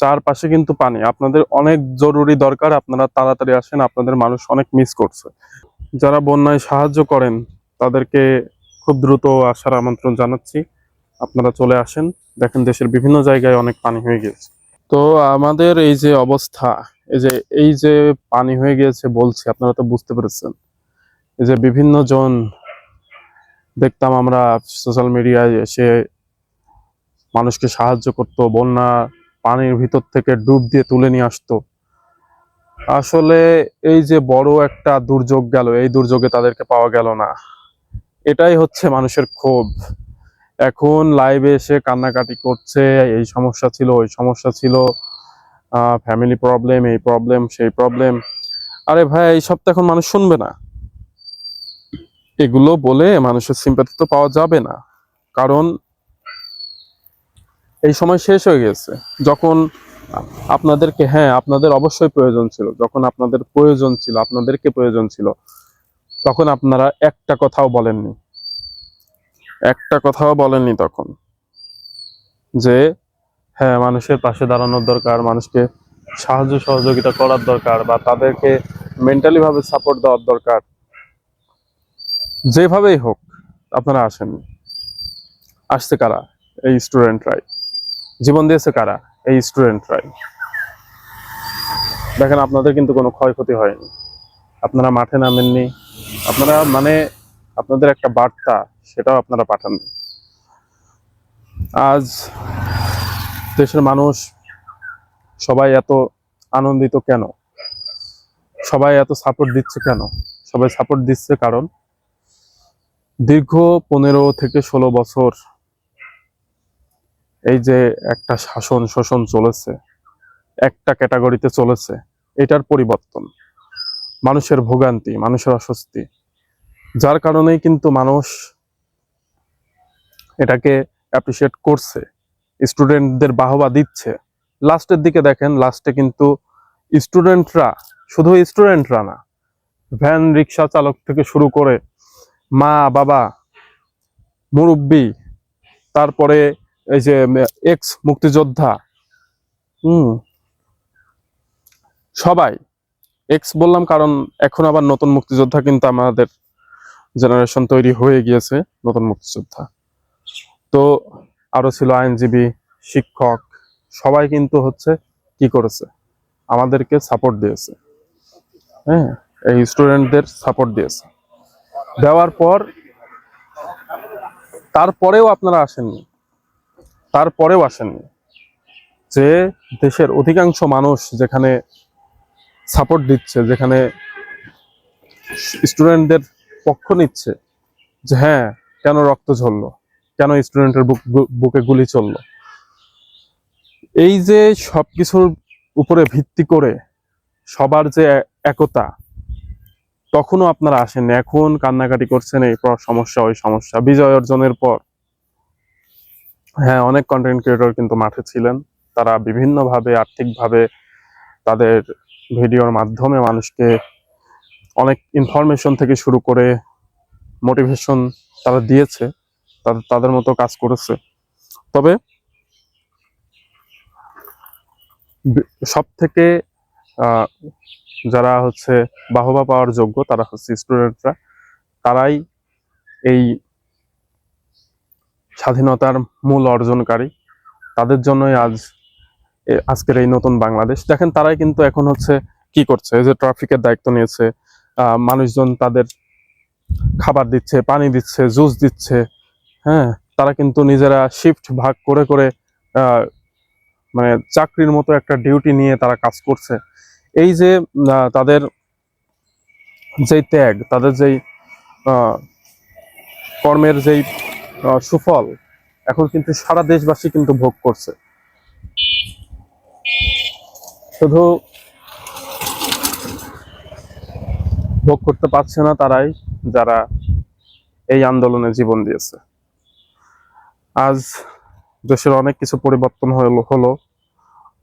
চারপাশে কিন্তু পানি। আপনাদের অনেক জরুরি দরকার, আপনারা তাড়াতাড়ি আসেন, আপনাদের মানুষ অনেক মিস করছে। যারা বন্যায় সাহায্য করেন, তাদেরকে খুব দ্রুত আসার আমন্ত্রণ জানাচ্ছি। আপনারা চলে আসেন, দেখেন দেশের বিভিন্ন জায়গায় অনেক পানি হয়ে গেছে। তো আমাদের এই যে অবস্থা, এই যে এই যে পানি হয়ে গিয়েছে বলছি, আপনারা তো বুঝতে পেরেছেন। এই যে বিভিন্ন জন দেখতাম আমরা সোশ্যাল মিডিয়ায় এসে মানুষকে সাহায্য করতো, বন্যা পানির ভিতর থেকে ডুব দিয়ে তুলে নিয়ে আসতো। আসলে এই যে বড় একটা দুর্যোগ গেল, এই দুর্যোগে তাদেরকে পাওয়া গেল না। এটাই হচ্ছে মানুষের ক্ষোভ। এখন লাইভে এসে কান্নাকাটি করছে, এই সমস্যা ছিল, ওই সমস্যা ছিল। ফ্যামিলি প্রবলেম এই প্রবলেম সেই প্রবলেম আরে ভাই, এই সব তো এখন মানুষ শুনবে না। এগুলো বলে মানুষের সিম্পাতি তো পাওয়া যাবে না। কারণ এই সময় শেষ হয়ে গেছে। যখন আপনাদেরকে হ্যাঁ আপনাদের অবশ্যই প্রয়োজন ছিল। যখন আপনাদের প্রয়োজন ছিল, আপনাদেরকে প্রয়োজন ছিল, তখন আপনারা একটা কথাও বলেননি। একটা কথাও বলেননি তখন যে হ্যাঁ মানুষের পাশে দাঁড়ানোর দরকার, মানুষকে সাহায্য সহযোগিতা করার দরকার বা তাদেরকে মেন্টালি ভাবে সাপোর্ট দেওয়ার দরকার। যেভাবেই হোক, আপনারা আসেননি। আসছে কারা? এই স্টুডেন্টরাই জীবন দিয়েছে কারা? এই স্টুডেন্টরাই দেখেন, আপনাদের কিন্তু কোনো ক্ষয়ক্ষতি হয়নি। আপনারা মাঠে নামেননি। আপনারা মানে আপনাদের একটা বার্তা, সেটাও আপনারা পাঠাননি। আজ দেশের মানুষ সবাই এত আনন্দিত কেন? সবাই এত সাপোর্ট দিচ্ছে কেন? সবাই সাপোর্ট দিচ্ছে কারণ দীর্ঘ পনেরো থেকে ষোলো বছর এই যে একটা শাসন শোষণ চলেছে, একটা ক্যাটাগরিতে চলেছে, এটার পরিবর্তন, মানুষের ভোগান্তি, মানুষের অস্বস্তি, যার কারণেই কিন্তু মানুষ এটাকে অ্যাপ্রিসিয়েট করছে স্টুডেন্টদের বাহবা দিচ্ছে। লাস্টের দিকে দেখেন লাস্টে কিন্তু স্টুডেন্টরা শুধু স্টুডেন্টরা না ভ্যান রিক্সা চালক থেকে শুরু করে মা, বাবা, মুরব্বী, তারপরে এই যে এক্স মুক্তিযোদ্ধা। হুম। সবাই এক্স বললাম কারণ এখন আবার নতুন মুক্তিযোদ্ধা কিন্তু আমাদের জেনারেশন তৈরি হয়ে গিয়েছে, নতুন মুক্তিযোদ্ধা। তো আরও ছিল আইনজীবী, শিক্ষক, সবাই কিন্তু হচ্ছে কি করেছে? আমাদেরকে সাপোর্ট দিয়েছে। হ্যাঁ এই স্টুডেন্টদের সাপোর্ট দিয়েছে। দেওয়ার পর, তারপরেও আপনারা আসেননি। তারপরেও আসেননি। যে দেশের অধিকাংশ মানুষ যেখানে সাপোর্ট দিচ্ছে, যেখানে স্টুডেন্টদের পক্ষ নিচ্ছে, যে হ্যাঁ কেন রক্ত ঝরলো? কেন স্টুডেন্টের বুক গুলি চলল? এই যে সব কিছুর উপরে ভিত্তি করে সবার যে একতা, তখনও আপনারা আসেননি। এখন কান্নাকাটি করছেন এই সমস্যা, ওই সমস্যা। বিজয় অর্জনের পর হ্যাঁ অনেক কন্টেন্ট ক্রিয়েটর কিন্তু মাঠে ছিলেন। তারা বিভিন্নভাবে, আর্থিকভাবে তাদের ভিডিওর মাধ্যমে মানুষকে অনেক ইনফরমেশন থেকে শুরু করে মোটিভেশন তারা দিয়েছে তাদের তাদের মতো কাজ করেছে। তবে সব থেকে যারা হচ্ছে বাহবা পাওয়ার যোগ্য তারা হচ্ছে স্টুডেন্টরা তারাই এই স্বাধীনতার মূল অর্জনকারী। তাদের জন্যই আজ আজকের এই নতুন বাংলাদেশ। দেখেন, তারাই কিন্তু এখন হচ্ছে কি করছে? যে ট্রাফিকের দায়িত্ব নিয়েছে মানুষজন তাদের খাবার দিচ্ছে, পানি দিচ্ছে, জুস দিচ্ছে হ্যাঁ? তারা কিন্তু নিজেরা শিফট ভাগ করে করে মানে চাকরির মতো একটা ডিউটি নিয়ে তারা কাজ করছে। এই যে তাদের যেই ত্যাগ, তাদের যেই কর্মের যেই সুফল এখন কিন্তু সারা দেশবাসী কিন্তু ভোগ করছে। শুধু ভোগ করতে পারছে না তারাই, যারা এই আন্দোলনে জীবন দিয়েছে। আজ দেশের অনেক কিছু পরিবর্তন হলো,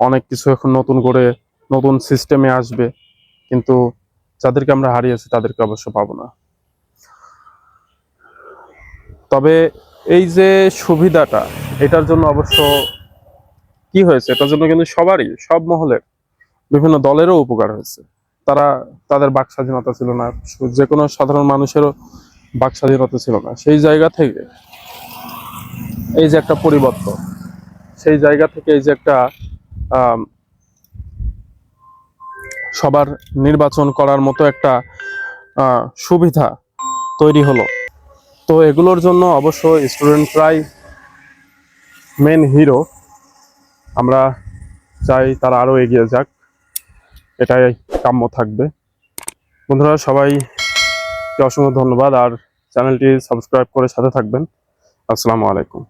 অনেক কিছু এখন নতুন করে, নতুন সিস্টেমে আসবে, কিন্তু যাদেরকে আমরা হারিয়েছি তাদেরকে অবশ্য পাবো না। তবে এই যে সুবিধাটা, এটার জন্য অবশ্য কি হয়েছে? এটার জন্য কিন্তু সবারই, সব মহলের বিভিন্ন দলেরও উপকার হয়েছে। তারা, তাদের বাক স্বাধীনতা ছিল না, যে কোনো সাধারণ মানুষেরও বাক স্বাধীনতা ছিল না। সেই জায়গা থেকে এই যে একটা পরিবর্তন, সেই জায়গা থেকে এই যে একটা সবার নির্বাচন করার মতো একটা সুবিধা তৈরি হলো। তো এগুলোর জন্য অবশ্য প্রায় মেন হিরো আমরা চাই তারা আরও এগিয়ে যাক। এটাই কাম্য থাকবে। বন্ধুরা, সবাইকে অসংখ্য ধন্যবাদ। আর চ্যানেলটি সাবস্ক্রাইব করে সাথে থাকবেন। আসসালামু আলাইকুম।